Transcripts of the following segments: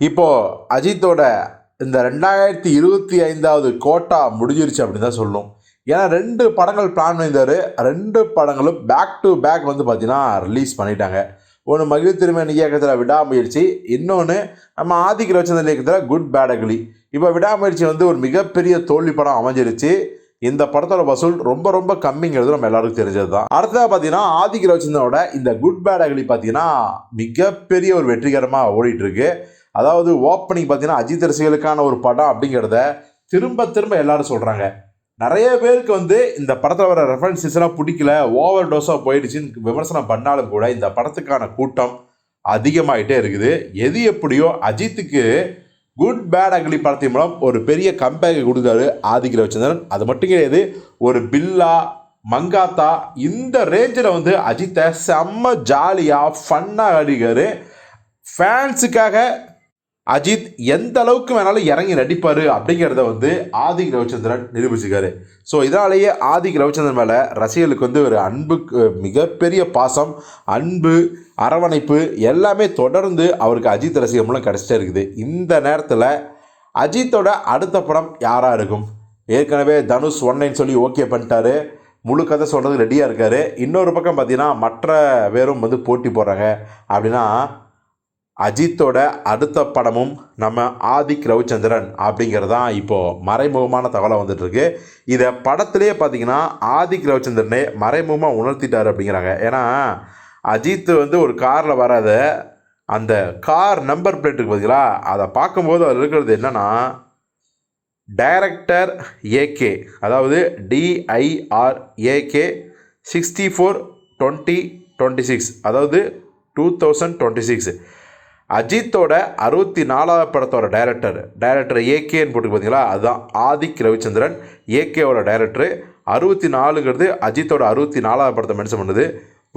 இப்போது அஜித்தோட இந்த ரெண்டாயிரத்தி இருபத்தி ஐந்தாவது கோட்டா முடிஞ்சிருச்சு அப்படின்னு தான் சொல்லும். ஏன்னா ரெண்டு படங்கள் பிளான் பண்ணியிருந்தார். ரெண்டு படங்களும் பேக் டு பேக் வந்து பார்த்தீங்கன்னா ரிலீஸ் பண்ணிட்டாங்க. ஒன்று மகிழ் திருமணி இயக்கத்தில் விடாமுயற்சி இன்னொன்று நம்ம ஆதிக்க ரவிச்சந்திரன் இயக்கத்தில் குட் பேடகலி இப்போ விடாமுயற்சி வந்து ஒரு மிகப்பெரிய தோல்வி படம் அமைஞ்சிருச்சு. இந்த படத்தோட வசூல் ரொம்ப ரொம்ப கம்மிங்கிறது நம்ம எல்லாருக்கும் தெரிஞ்சது தான் அடுத்ததாக பார்த்தீங்கன்னா ஆதிக்க ரவிச்சந்திரனோட இந்த குட் பேடகிளி பார்த்தீங்கன்னா மிகப்பெரிய ஒரு வெற்றிகரமாக ஓடிட்டுருக்கு அதாவது ஓப்பனிங் பார்த்தீங்கன்னா அஜித் ரசிகர்களுக்கான ஒரு படம் அப்படிங்கிறத திரும்ப திரும்ப எல்லாரும் சொல்கிறாங்க நிறைய பேருக்கு வந்து இந்த படத்தில் வர ரெஃபரன்சஸ்லாம் பிடிக்கல ஓவர் டோஸாக போயிடுச்சுன்னு விமர்சனம் பண்ணாலும் கூட இந்த படத்துக்கான கூட்டம் அதிகமாகிட்டே இருக்குது. எது எப்படியோ அஜித்துக்கு குட் பேட் அக்லி படத்தின் மூலம் ஒரு பெரிய கம்பேக் கொடுத்தாரு ஆதிக்க வச்சிருந்தார் அது மட்டும் கிடையாது ஒரு பில்லா மங்காத்தா இந்த ரேஞ்சில் வந்து அஜித்தை செம்ம ஜாலியாக ஃபன்னாக அடிக்காரு ஃபேன்ஸுக்காக அஜித் எந்த அளவுக்கு வேணாலும் இறங்கி நடிப்பார் அப்படிங்கிறத வந்து ஆதிக் ரவிச்சந்திரன் நிரூபிச்சிருக்காரு. ஸோ இதனாலேயே ஆதிக் ரவிச்சந்திரன் மேலே ரசிகர்களுக்கு வந்து ஒரு அன்புக்கு மிகப்பெரிய பாசம் அன்பு அரவணைப்பு எல்லாமே தொடர்ந்து அவருக்கு அஜித் ரசிகர் மூலம் கிடச்சிட்டே இருக்குது. இந்த நேரத்தில் அஜித்தோட அடுத்த படம் யாராக இருக்கும்? ஏற்கனவே தனுஷ் ஒன்னைன்னு சொல்லி ஓகே பண்ணிட்டாரு. முழு கதை சொல்கிறதுக்கு ரெடியாக இருக்கார். இன்னொரு பக்கம் பார்த்தீங்கன்னா மற்ற பேரும் வந்து போட்டி போடுறாங்க. அப்படின்னா அஜித்தோட அடுத்த படமும் நம்ம ஆதிக் ரவிச்சந்திரன் அப்படிங்கிறது தான் இப்போது மறைமுகமான தகவலாக வந்துட்டுருக்கு. இதை படத்துலேயே பார்த்தீங்கன்னா ஆதிக் ரவிச்சந்திரனே மறைமுகமாக உணர்த்திட்டார் அப்படிங்கிறாங்க. ஏன்னா அஜித் வந்து ஒரு காரில் வராத அந்த கார் நம்பர் பிளேட் இருக்கு பார்த்தீங்களா அதை பார்க்கும்போது அதில் இருக்கிறது என்னென்னா டைரக்டர் ஏகே அதாவது D I R A K sixty four twenty twenty six அதாவது டூ தௌசண்ட் டுவெண்ட்டி சிக்ஸ். அஜித்தோட அறுபத்தி நாலாவது படத்தோட டைரக்டர். டைரக்டர் ஏகேன்னு போட்டு பார்த்தீங்களா அதுதான் ஆதிக் ரவிச்சந்திரன். ஏகேவோட டைரக்டர். அறுபத்தி நாலுங்கிறது அஜித்தோட அறுபத்தி நாலாவது படத்தை மென்ஷன் பண்ணுது.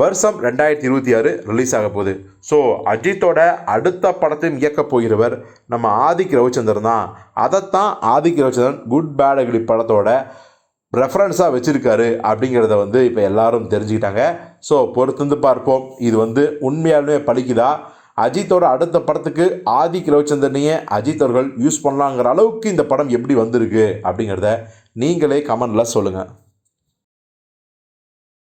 வருஷம் ரெண்டாயிரத்தி இருபத்தி ஆறு ரிலீஸ் ஆக போகுது. ஸோ அஜித்தோட அடுத்த படத்தையும் இயக்கப் போகிறவர் நம்ம ஆதிக் ரவிச்சந்திரன் தான். அதைத்தான் Adhik Ravichandran good bad ugly படத்தோட ரெஃபரன்ஸாக வச்சுருக்காரு அப்படிங்கிறத வந்து இப்போ எல்லாரும் தெரிஞ்சுக்கிட்டாங்க. ஸோ பொறுத்திருந்து பார்ப்போம். இது வந்து உண்மையாலுமே பழிக்குதா? அஜித்தோட அடுத்த படத்துக்கு ஆதி ரவிச்சந்திரனையே அஜித் அவர்கள் யூஸ் பண்ணலாங்கிற அளவுக்கு இந்த படம் எப்படி வந்திருக்கு அப்படிங்கிறத நீங்களே கமெண்டில் சொல்லுங்கள்